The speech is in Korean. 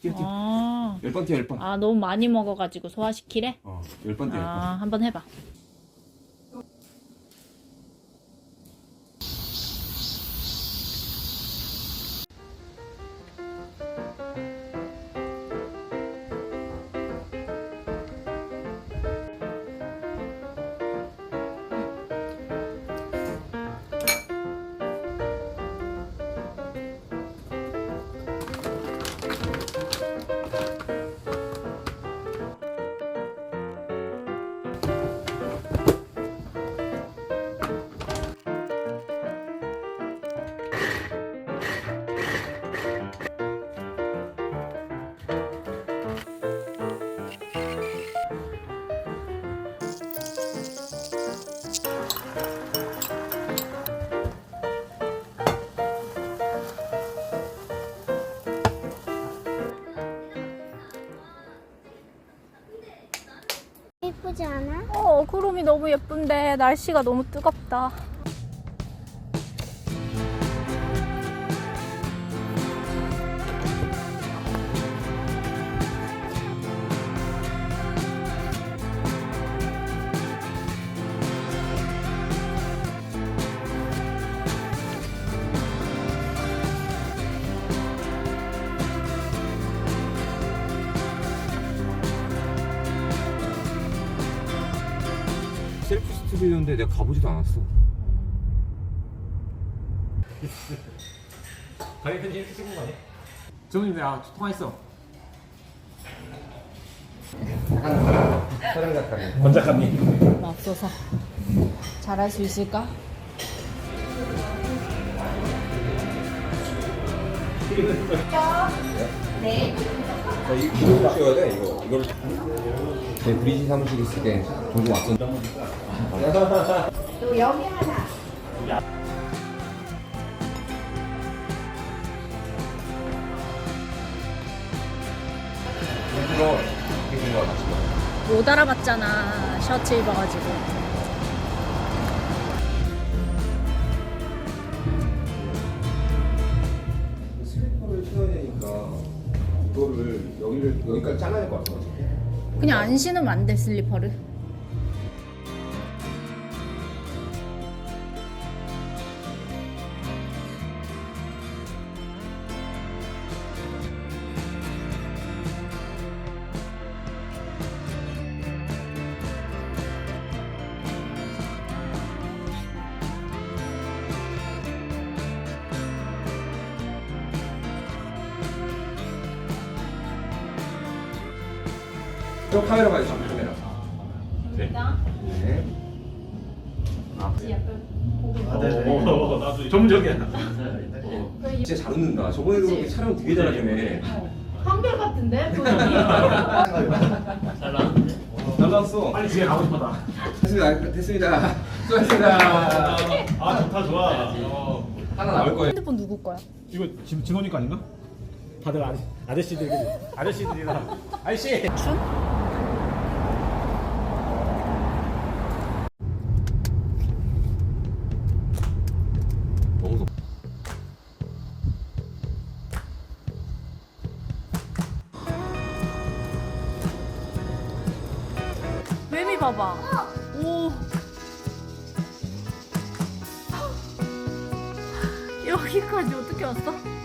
뛰어. 아, 열번 뛰어, 열 번. 아 너무 많이 먹어가지고 소화시키래? 어, 열번 뛰어, 열 번. 아 한번 해봐. 예쁘지 않아? 어 구름이 너무 예쁜데 날씨가 너무 뜨겁다. 셀프 스튜디오인데 내가 가보지도 않았어. 가게 편지 이렇게 찍은 거 아니야? 정훈님 나 통화했어 촬영 작가님. 권 작가님 없어서 잘할 수 있을까? 자, 이- 이거 찍어야 돼, 이거. 이걸. 제 브리지 사무실 있을 때 종종 왔던. 이거 거 같이 봐. 못 알아봤잖아 셔츠 입어가지고. 여기를 여기까지 잘라야 될 것 같아. 그냥 안 신으면 안 돼 슬리퍼를. 저 카메라 봐야죠, 카메라. 네. 네. 어, 나도 전문적이야 진짜 잘 웃는다. 저번에도 그렇게 촬영 되게 잘하네. 한결 같은데? 잘 나왔어. 빨리 집에 가고 싶다 됐습니다. 됐습니다. 수고하셨습니다. 아 좋다 좋아 어. 하나 나올 거예요. 핸드폰 누구 거야? 이거 지금 진호님 거 아닌가? 다들 아저, 아저씨들 아저씨들이랑 아저씨 준? 봐봐. 오. 여기까지 어떻게 왔어?